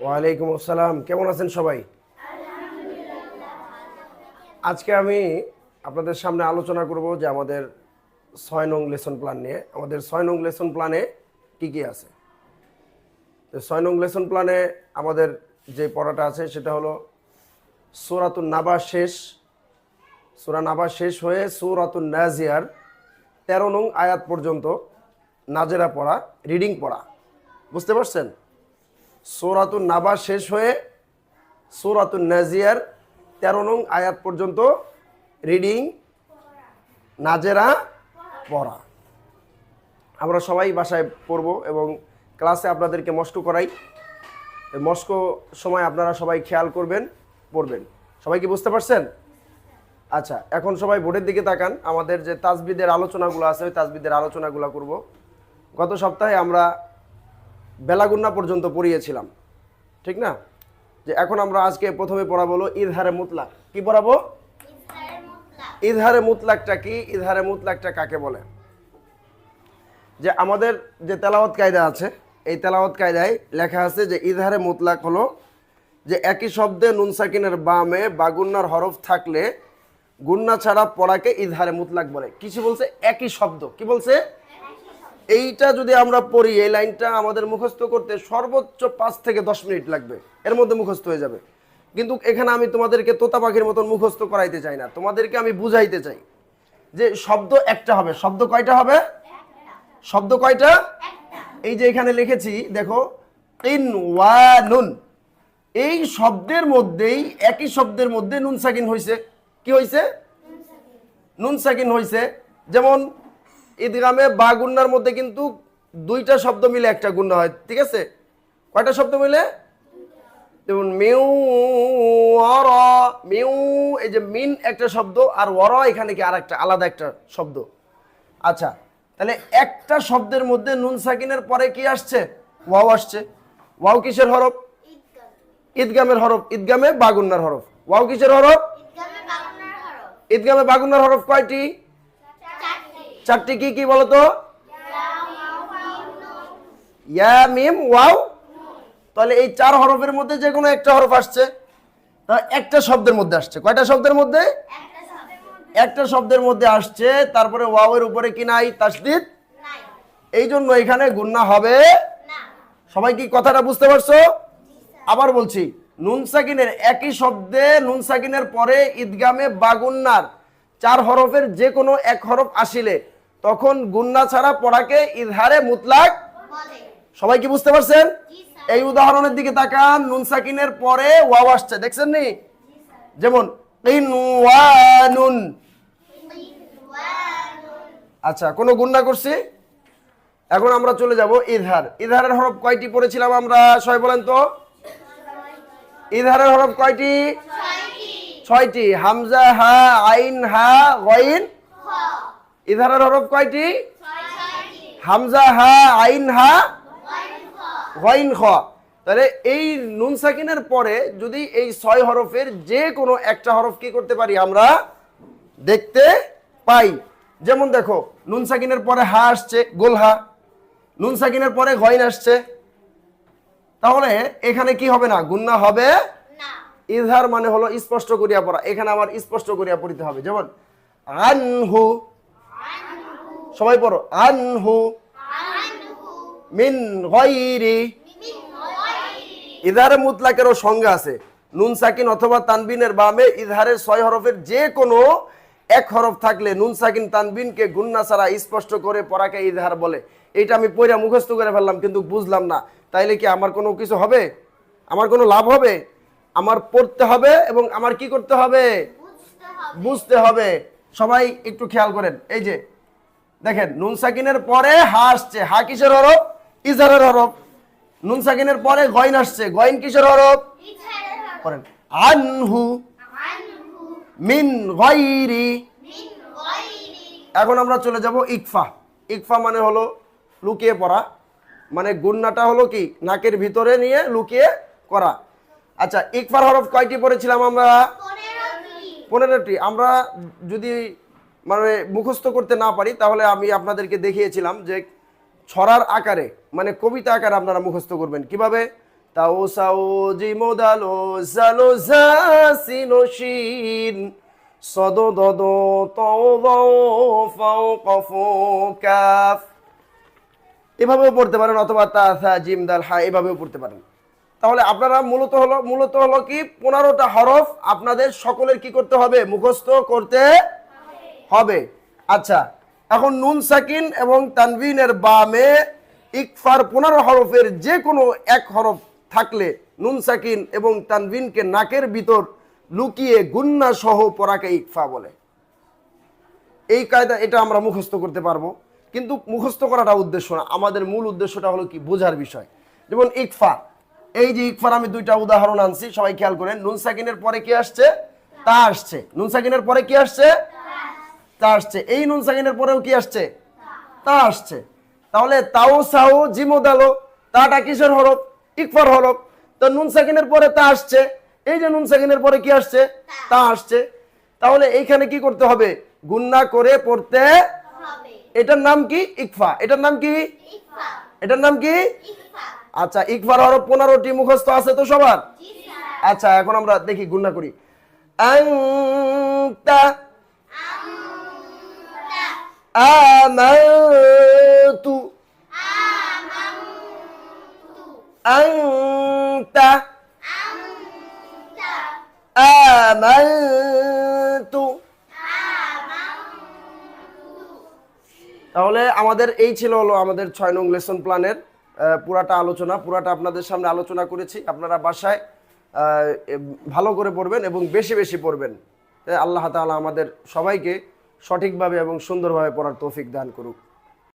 ওয়ালাইকুম আসসালাম। কেমন আছেন সবাই? আজকে আমি আপনাদের সামনে আলোচনা করব যে আমাদের ছয় নং লেসন প্ল্যান নিয়ে। আমাদের ছয় নং লেসন প্ল্যানে কি কি আছে? তো ছয় নং লেসন প্ল্যানে আমাদের যে পড়াটা আছে সেটা হলো সুরাতুন নাবা শেষ। সুরা নাবা শেষ হয়ে সুরাতুন নাজিয়ার তেরো নং আয়াত পর্যন্ত নাজেরা পড়া, রিডিং পড়া। বুঝতে পারছেন? সৌরাতুন নাবা শেষ হয়ে সৌরাতুন নাজিয়ার তেরো নং আয়াত পর্যন্ত রিডিং নাজেরা, পড়া। আমরা সবাই বাসায় পড়ব এবং ক্লাসে আপনাদেরকে মস্ক করাই। মস্ক সময় আপনারা সবাই খেয়াল করবেন, পড়বেন। সবাই কি বুঝতে পারছেন? আচ্ছা এখন সবাই বোর্ডের দিকে তাকান। আমাদের যে তাজবিদের আলোচনাগুলো আছে, ওই তাজবিদের আলোচনাগুলো করব। গত সপ্তাহে আমরা বেলাগুন্না পর্যন্ত পড়িয়েছিলাম। ঠিক না? যে এখন আমরা আজকে প্রথমে পড়াবো হলো ইদহারে মুতলাক। কি পড়াবো? ইদহারে মুতলাকটা কি? ইদহারে মুতলাকটা কাকে বলে? যে আমাদের যে তেলাওয়াত কায়দা আছে, এই তেলাওয়াত কায়দায় লেখা আছে যে ইদহারে মুতলাক হলো যে একই শব্দে নুন সাকিনের বামে বাগুন্নার হরফ থাকলে গুন্না ছাড়া পড়াকে ইদহারে মুতলাক বলে। কিছু বলছে? একই শব্দ। কি বলছে? এইটা যদি আমরা পড়ি, এই লাইনটা আমাদের মুখস্থ করতে সর্বোচ্চ পাঁচ থেকে দশ মিনিট লাগবে। এর মধ্যে মুখস্থ হয়ে যাবে। কিন্তু এখানে আমি তোমাদেরকে তোতা পাখির মতন মুখস্থ করাইতে চাই না। তোমাদেরকে আমি বুঝাইতে চাই যে শব্দ একটা হবে। শব্দ কয়টা হবে? শব্দ কয়টা? এই যে এখানে লিখেছি, দেখো ইন নুন। এই শব্দের মধ্যেই, একই শব্দের মধ্যে নুন সাকিন হয়েছে কি হয়েছে নুন সাকিন। হয়েছে যেমন ঈদগামে বা গুন্নার মধ্যে কিন্তু দুইটা শব্দ মিলে একটা গুন্না হয়, ঠিক আছে? কয়টা শব্দ মিলে? যেমন মিউ, অর, মিউ, এই যে মিন একটা শব্দ আর ওর এখানে কি আর একটা আলাদা একটা শব্দ। আচ্ছা তাহলে একটা শব্দের মধ্যে নুন সাকিনের পরে কি আসছে? ওয়াও আসছে। ওয়াও কিসের হরফ? ঈদগামের হরফ। ঈদগামে বাগুন্নার হরফ। ওয়াও কিসের হরফ? ঈদগামে বাগুন্নার হরফ কয়টি? চারটি কি কি বলতো? Yeah, hmm, wow. তাহলে এই চার হরফের মধ্যে যে কোনো একটা হরফ আসছে। একটা শব্দের মধ্যে আসছে। কয়টা শব্দের মধ্যে? একটা শব্দের মধ্যে আসছে। তারপরে ওয়াওয়ের উপরে কি নাই? তাসদিদ এই জন্য এখানে গুন্না হবে সবাই কি কথাটা বুঝতে পারছ? আবার বলছি, নুন সাকিনের একই শব্দে নুন সাকিনের পরে ঈদগামে বাগুন্নার চার হরফের যে কোনো এক হরফ আসিলে তখন গুন্না ছাড়া পড়াকে ইদহারে মুতলাক সবাই কি বুঝতে পারছেন? এই উদাহরণের দিকে তাকান নুন সাকিনের পরে ওয়াও আসছে দেখছেন নি? যেমন ইনওয়ানুন। আচ্ছা কোনো গুন্না করছি? এখন আমরা চলে যাব ইদহার ইদহারের হরফ কয়টি পড়েছিলাম আমরা? সবাই বলেন তো। ইদহারের হরফ কয়টি? ছয়টি। হামজা হা আইন হা গইন। ইদহারের হরফ কয়টি? হামজা হা আইন হা গইন খ। তাহলে এই নুন সাকিনের পরে যদি এই ছয় হরফের যে কোনো একটা হরফ কি করতে পারি আমরা? দেখতে পাই। যেমন দেখো নুন সাকিনের পরে হা আসছে গোল হা। নুন সাকিনের পরে গইন আসছে। তাহলে এখানে কি হবে না? গুন্না হবে? ইজহার মানে হলো স্পষ্ট করিয়া পড়া। এখানে আমার স্পষ্ট করিয়া পড়িতে হবে। যেমন আনহু সবাই পড়ো। আনহু মিন গয়রি। ইজহারে মুতলাকেরও সংজ্ঞা আছে। নুন সাকিন অথবা তানবিনের বামে ইজহারের ছয় হরফের যে কোনো এক হরফ থাকলে নুন সাকিন তানবিনকে গুন্না ছাড়া স্পষ্ট করে পড়াকে ইজহার বলে। এটা আমি পড়া মুখস্থ করে ফেললাম কিন্তু বুঝলাম না। তাইলে কি আমার কোনো কিছু হবে? আমার কোনো লাভ হবে? আমার পড়তে হবে এবং আমার কি করতে হবে। বুঝতে হবে। সবাই একটু খেয়াল করেন। এই যে দেখেন নুন সাকিনের পরে হা আসছে। হা কিসের হরফ? ইজহারের হরফ। নুন সাকিনের পরে গয়ন আসছে। গয়ন কিসের হরফ? করেন। আনহু। মিন গয়রি এখন আমরা চলে যাব ইকফা। ইকফা মানে হলো লুকিয়ে পড়া। মানে গুন্নাটা হলো কি? নাকের ভিতরে নিয়ে লুকিয়ে করা। আচ্ছা ইকফার হরফ কয়টি পড়েছিলাম আমরা? পনেরোটি। আমরা যদি মানে মুখস্থ করতে না পারি, তাহলে আমি আপনাদেরকে দেখিয়েছিলাম যে ছড়ার আকারে মানে কবিতা আকারে আপনারা মুখস্থ করবেন। কীভাবে? তাও সাও জিমো দালো জালো জা সিনো শিন, সদ দদ কফো এভাবেও পড়তে পারেন অথবা তা থা জিম দাল হা এভাবেও পড়তে পারেন। তাহলে আপনারা মূলত হলো মূলত হলো কি, পনেরোটা হরফ আপনাদের সকলের কি করতে হবে? মুখস্থ করতে হবে। আচ্ছা এখন নুন সাকিন এবং তানভিনের বামে ইকফার পনেরো হরফের যে কোনো এক হরফ থাকলে নুন সাকিন এবং তানভিনকে নাকের ভিতর লুকিয়ে গুন্না সহ পড়াকে ইকফা বলে। এই কায়দা, এটা আমরা মুখস্থ করতে পারব। কিন্তু মুখস্থ করাটা উদ্দেশ্য না। আমাদের মূল উদ্দেশ্যটা হলো কি? বোঝার বিষয়। যেমন ইকফা। এই যে ইকফার আমি দুইটা উদাহরণ আনছি, সবাই খেয়াল করেন। নুন সাকিনের পরে কি আসছে? তা আসছে। নুন সাকিনের পরে কি আসছে? তা আসছে। এই নুন সাকিনের পরেও কি আসছে? তা আসছে। তাহলে তাও সাও জিমো দালো তাটা কিসের হরফ? ইকফার হরফ। তো নুন সাকিনের পরে তা আসছে। এই যে নুন সাকিনের পরে কি আসছে? তা আসছে। তাহলে এইখানে কি করতে হবে? গুন্না করে পড়তে হবে। এটার নাম কি? ইকফা। এটার নাম কি? ইকফা। এটার নাম কি? ইকফা। আচ্ছা ইকফার হরফ পনেরোটি মুখস্থ আছে তো সবার? আচ্ছা এখন আমরা দেখি গুন্না করি। আংতা আমাতু আংতা আমাতু তাহলে আমাদের এই ছিল হলো আমাদের ছয় নং লেসন প্ল্যানের পুরাটা আলোচনা, পুরাটা আপনাদের সামনে আলোচনা করেছি। আপনারা বাসায় ভালো করে পড়বেন এবং বেশি বেশি পড়বেন। আল্লাহ তাআলা আমাদের সবাইকে সঠিকভাবে এবং সুন্দরভাবে পড়ার তৌফিক দান করুক।